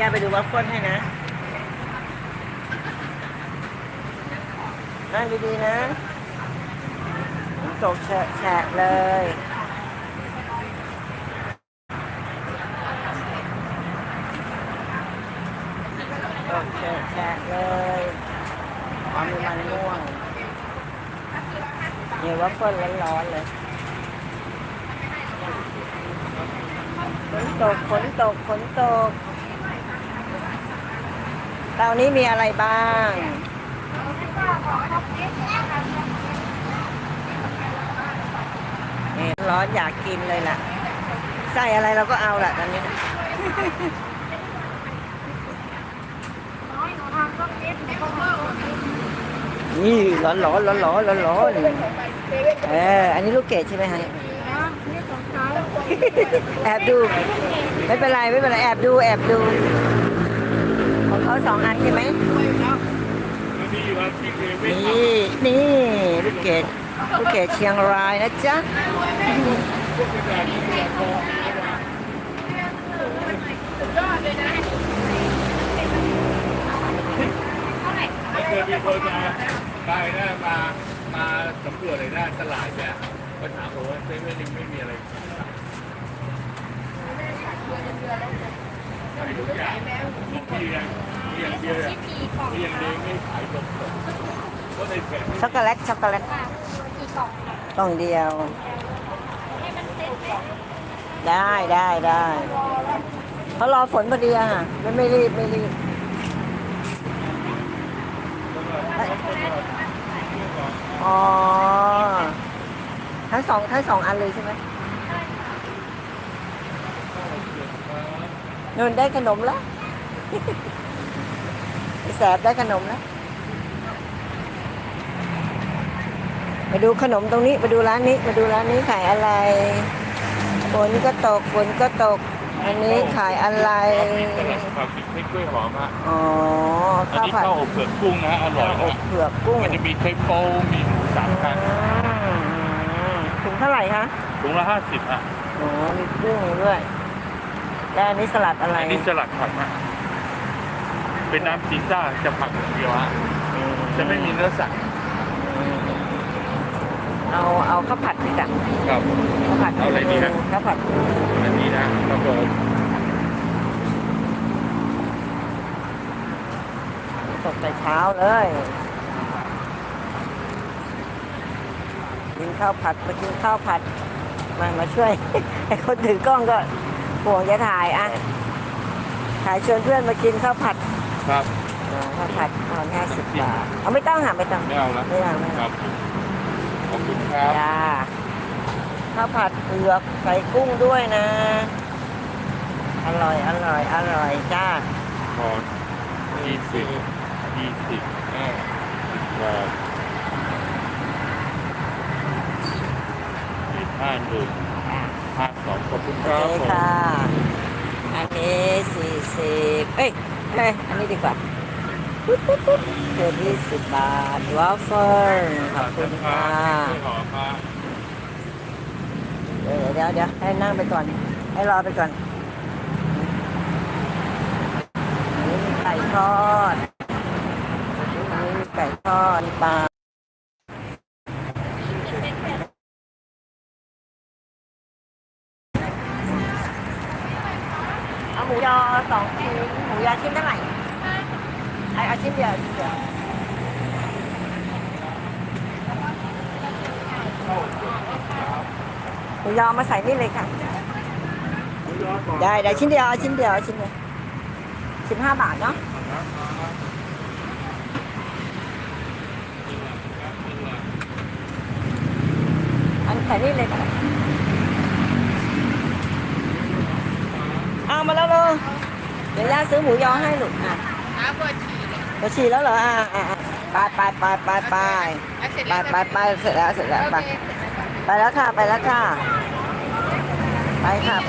ย่าไปดูวัฟเฟิลให้นะนั่งดีๆนะฝนตกแฉะแฉะเลยตกแฉะแฉะเลยความมันม่วงเนี่ยวัฟเฟิลร้อนๆเลยฝนตกฝนตกฝนตก เตานี้มีอะไรบ้าง นี่ร้อนอยากกินเลยล่ะ ใส่อะไรเราก็เอาล่ะตอนนี้นะนี่ร้อนร้อนร้อนร้อนร้อนร้อนเอออันนี้ลูกเกดใช่ไหมฮะแอบดู ไม่เป็นไรไม่เป็นไรแอบดูแอบดู ของเขาสองอันใช่ไหมนี่นี่ลูกเกดลูกเกดเชียงรายนะจ๊ะม่เคยมีคนมาไปนะมามาสำรวจเลยนะตลาดเนี่ยก็ถาผมว่าเซเว่นยังไม่มีอะไรขายทุกอย่างที่ยังที่ยัง เดียวอะที่ยงเลี้ยงไม่ขายตรงๆก็ในแผนช็อกโกแลตช็อกโกแลตกล่องเดียวได้ได้ได้เขารอฝนพอดีอะค่ะไม่ไม่รีบไม่รีบอ๋อทั้งสองทั้งสองอันเลยใช่ไหมนนได้ขนมแล้ว แสบได้ขนมแล้วมาดูขนมตรงนี้มาดูร้านนี้มาดูร้านนี้ขายอะไรฝนก็ตกฝนก็ตก อันนี้ขายอะไรข้าวกินให้กล้วยหอมฮะอ๋ออันข้าวนี้ผัดข้าวอบเผือกกุ้งนะอร่อยข้าวอบเผือกกุ้งมันจะมีเทปโปมีหมูสามชั้นอืมถุงเท่าไหร่คะถุงละห้าสิบอะอ๋อมีกุ้งด้วยแล้วอันนี้สลัดอะไรอันนี้สลัดผักฮะ เป็นน้ำซีซ่าจะผักอย่างเดียวฮะจะไม่มีเนื้อสัตว์เอาเอาข้าวผัดดีกว่าครับ ข้าวผัดเอาอะไรดีฮะข้าวผัดอันนี้นะครับผมสดแต่เช้าเลยกินข้าวผัดมากินข้าวผัดมามาช่วยไอ้คนถือกล้องก็ห่วงจะถ่ายอะถ่ายชวนเพื่อนมากินข้าวผัด ครับอ๋อข้าวผัดตอนห้าสิบบาทเอาไม่ต้องค่ะไม่ต้องไม่เอาละไม่เอาไม่คเอารับ ขอบคุณครับ จ้าข้าวผัดเผือกใส่กุ้งด้วยนะ อร่อยอร่อยอร่อยจ้าพอยี่สิบยี่สิบอ่าครับยี่ห้าหนึ่งห้าสองขอบคุณคโอรับเคผมค่ะ อันนี้สี่สิบเอ้ย เอ้ยอันนี้ดีกว่าปุ๊บปุ๊บปุ๊บเกือบยี่สิบบาทวอฟเฟิลขอบคุณค่ะเดี๋ยวเดี๋ยวเดี๋ยวให้นั่งไปก่อน ให้รอไปก่อนอันนี้มีไก่ทอดอันนี้มีไก่ทอดมีปลา มูยอสองชิ้นหมูยอชิ้นเท่าไหร่ไอ้เอาชิ้นเดียวชิ้นเดียวหมูยอมาใส่นี่เลยค่ะ ได้ได้ชิ้นเดียวเอาชิ้นเดียวเอาชิ้นเดียวสิบห้าบาทเนาะอันใส่นี่เลยค่ะเอา มาแล้วเลยเดี๋ยวย่าซื้อหมูยอให้ลูกอะน้ำบัวฉี่เนี่ยมาฉีดแล้วเหรออะอะไปไปไปไปไปไปไปไปเสร็จแล้วเสร็จแล้วไปไปแล้วค่ะไปแล้วค่ะ ไปค่ะ